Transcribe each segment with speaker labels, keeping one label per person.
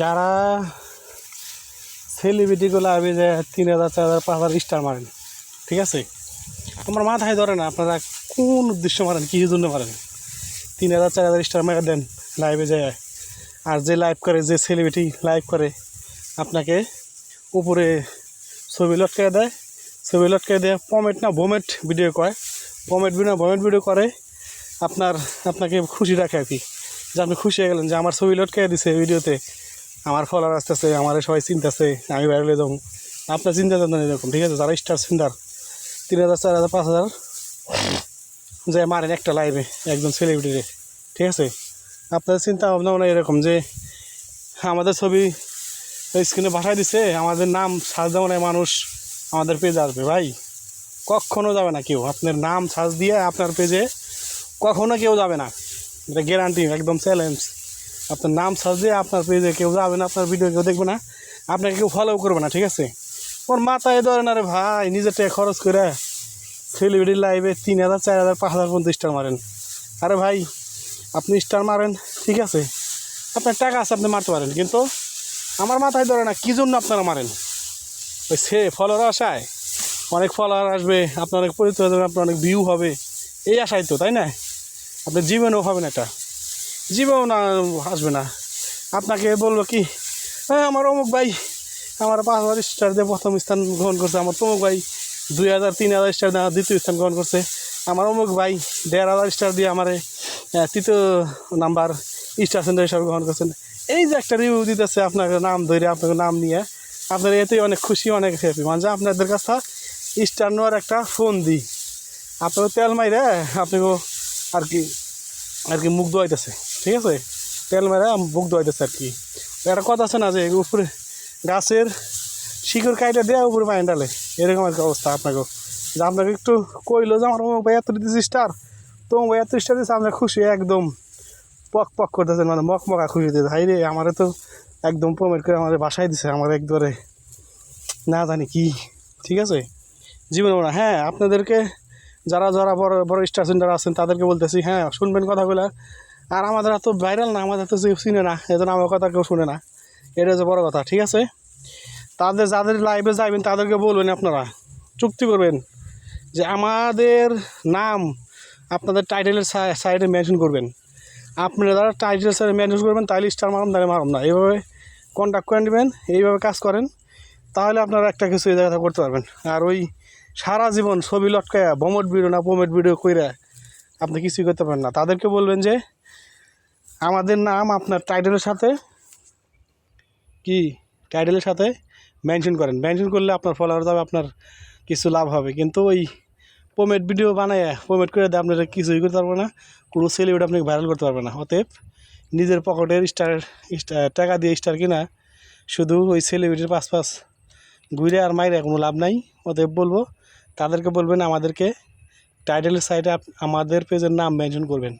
Speaker 1: যারা সেলিব্রিটিগুলো আবি যে তিন হাজার, চার হাজার, পাঁচ হাজার স্টার মারেন, ঠিক আছে? আমার মাথায় ধরে না, আপনারা কোন উদ্দেশ্য মারেন, কী জন্য মারেন? তিন হাজার, চার হাজার স্টার মেরে দেন লাইভে যায় আর যে লাইভ করে, যে সেলিব্রিটি লাইভ করে, আপনাকে উপরে ছবি লটকে দেয়, ছবি লটকে দেয় পমেট না ভোমেট ভিডিও করে পমেট ভিডিও ভোমেট ভিডিও করে, আপনার, আপনাকে খুশি রাখে আর কি। যে আপনি খুশি হয়ে গেলেন যে আমার ছবি লটকে দিছে ভিডিওতে আমার ফলোয়ার আসতেছে, আমার সবাই চিনতেছে, আমি বাইরে যাব। আপনার চিন্তা চেতনা এরকম, ঠিক আছে? যারা স্টার সিন্ডার তিন হাজার, চার হাজার, পাঁচ হাজার, যে মারেন একটা লাইভে একজন সেলিব্রিটিরে ঠিক আছে? আপনাদের চিন্তা ভাবনা মানে এরকম যে আমাদের ছবি স্ক্রিনে পাঠাই দিছে, আমাদের নাম সার্চ দেওয়া নেই, মানুষ আমাদের পেজে আসবে। ভাই, কখনো যাবে না কেউ। আপনার নাম সাজ দিয়ে আপনার পেজে কখনো কেউ যাবে না। এটা গ্যারান্টি একদম চ্যালেঞ্জ আপনার নাম সার্চ দিয়ে আপনার পেজে কেউ যাবে না, আপনার ভিডিও কেউ দেখবে না, আপনাকে কেউ ফলো করবে না, ঠিক আছে? ওর মাথায় ধরে না রে ভাই, নিজের টাকা খরচ করে সেলিব্রিটি লাইভে তিন হাজার, চার হাজার, পাঁচ হাজার পর্যন্ত স্টার মারেন। আরে ভাই, আপনি স্টার মারেন, ঠিক আছে? আপনার টাকা আছে, আপনি মারতে পারেন, কিন্তু আমার মাথায় ধরে না, কী জন্য আপনারা মারেন? ওই সে ফলোয়ার আশায় অনেক ফলোয়ার আসবে, আপনার অনেক পরিচিত যাবে আপনার অনেক ভিউ হবে, এই আশায় তো, তাই না? আপনার জীবনেও হবে না এটা। জীবনেও না আসবে না। আপনাকে বলব কি হ্যাঁ আমার অমুক ভাই, আমার পাঁচ হাজার স্টার দিয়ে প্রথম স্থান গ্রহণ করছে। আমার তমুক ভাই দুই হাজার, তিন হাজার স্টার দিয়ে দ্বিতীয় স্থান গ্রহণ করছে। আমার অমুক ভাই দেড় হাজার স্টার দিয়ে আমার তৃতীয় নাম্বার স্টার সেন্টার হিসাবে গ্রহণ করছেন। এই যে একটা রিভিউ দিতেছে আপনাকে নাম ধরে, আপনাকে নাম নিয়ে, আপনার এতেই অনেক খুশি, অনেক হ্যাপি মানে আপনাদের কাছে স্টার নেওয়ার একটা ফোন দিই। আপনাকে তেল মাইরে, আপনাকে আর কি আর কি মুখ ধোয়াইতেছে। ঠিক আছে? তেল মেরে মুখ ধোয়াইতেছে আর কি। একটা কথা আছে না যে, উপরে গাছের শিকড় কাইটা দেওয়া উপরে পানি ডালে এরকম একটা অবস্থা আপনাকে যে আপনাকে একটু কইলো যে, আমার ভাই এত দিতেছি স্টার তো ভাই এত স্টার দিচ্ছে আপনার খুশি, একদম পক পক করতেছেন মানে মক মকা খুশি দিতে হাই রে আমারে তো একদম প্রমেট করে আমাদের বাসায় দিছে, আমার একবারে না জানি কি। ঠিক আছে? জীবনে না হ্যাঁ আপনাদেরকে যারা যারা বড় বড় স্টার সেন্টার আছেন, তাদেরকে বলতেছি হ্যাঁ শুনবেন কথাগুলো। আর আমাদের এত ভাইরাল না, আমাদের তো চিনে না, এজন্য আমার কথা কেউ শুনে না। এটা হচ্ছে বড় কথা, ঠিক আছে? তাদের যাদের লাইভে যাবেন তাদেরকে বলবেন আপনারা, চুক্তি করবেন যে আমাদের নাম আপনাদের টাইটেলের সাইডে মেনশন করবেন। আপনারা যারা টাইটেলের সাইডে মেনশন করবেন, তাহলে স্টার মারুন তাহলে মারুন না। এইভাবে কন্ট্যাক্ট করে নেবেন, এইভাবে কাজ করেন, তাহলে আপনারা একটা কিছু এই জায়গাতে করতে পারবেন। আর ওই সারা জীবন ছবি লটকায়া, বমট ভিডিও না পমেট ভিডিও কইরা আপনি কিছুই করতে পারেন না। তাদেরকে বলবেন যে আমাদের নাম আপনার টাইটেলের সাথে কি? টাইটেলের সাথে মেনশন করেন। মেনশন করলে আপনার ফলোয়ার যাবে আপনার কিছু লাভ হবে। কিন্তু ওই পোমেট ভিডিও বানায় পোমেট করে দেয় আপনারা কিছুই করতে পারবে না। কোনো সেলিব্রিটি আপনাকে ভাইরাল করতে পারবে না। অতএব নিজের পকেটের স্টার টাকা দিয়ে স্টার কিনা, শুধু ওই সেলিব্রিটির পাশ পাশ ঘুরে আর মাইরে কোনো লাভ নাই। অতএব বলব, তাদেরকে বলবেন, আমাদেরকে টাইটেলের সাইডে আমাদের পেজের নাম মেনশন করবেন।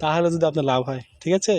Speaker 1: তাহলে যদি আপনার লাভ হয় ঠিক আছে?